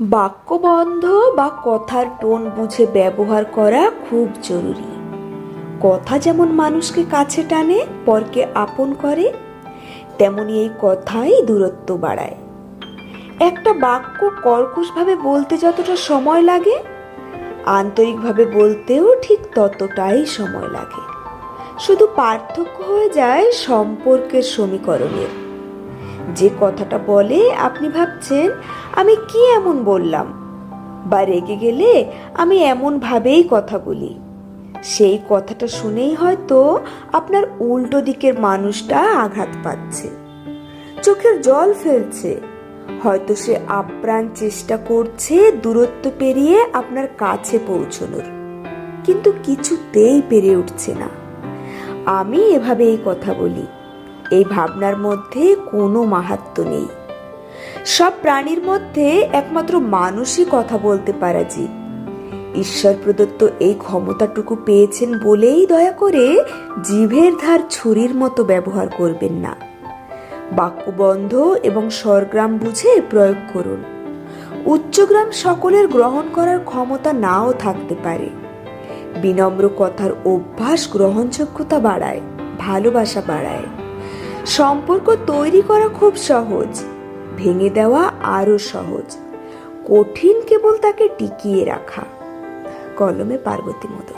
বাক্যবন্ধ বা কথার টোন বুঝে ব্যবহার করা খুব জরুরি। কথা যেমন মানুষকে কাছে টানে, পরকে আপন করে, তেমনি এই কথাই দূরত্ব বাড়ায়। একটা বাক্য কর্কশভাবে বলতে যতটা সময় লাগে, আন্তরিকভাবে বলতেও ঠিক ততটাই সময় লাগে। শুধু পার্থক্য হয়ে যায় সম্পর্কের সমীকরণের। যে কথাটা বলে আপনি ভাবছেন, আমি কি এমন বললাম? বা রেগে গেলে আমি এমন ভাবেই কথা বলি। সেই কথাটা শুনেই হয়তো আপনার উল্টো দিকের মানুষটা আঘাত পাচ্ছে। চোখের জল ফেলছে। হয়তো সে আপ্রাণ চেষ্টা করছে দূরত্ব পেরিয়ে আপনার কাছে পৌঁছনোর। কিন্তু কিছুতেই পেরে উঠছে না। আমি এভাবে এই কথা বলি। এই ভাবনার মধ্যে কোনো মাহাত্ম নেই। সব প্রাণীর মধ্যে একমাত্র মানুষই কথা বলতে পারা জীব ঈশ্বর প্রদত্ত এই ক্ষমতাটুকু পেয়েছেন বলেই দয়া করে জিভের ধার ছুরির মতো ব্যবহার করবেন না। বাক্যবন্ধ এবং স্বরগ্রাম বুঝে প্রয়োগ করুন। উচ্চগ্রাম সকলের গ্রহণ করার ক্ষমতা নাও থাকতে পারে। বিনম্র কথার অভ্যাস গ্রহণযোগ্যতা বাড়ায়, ভালোবাসা বাড়ায়। সম্পর্ক তৈরি করা খুব সহজ, ভেঙে দেওয়া আরও সহজ। কঠিন কেবল তাকে টিকিয়ে রাখা। কলমে পার্বতী মতো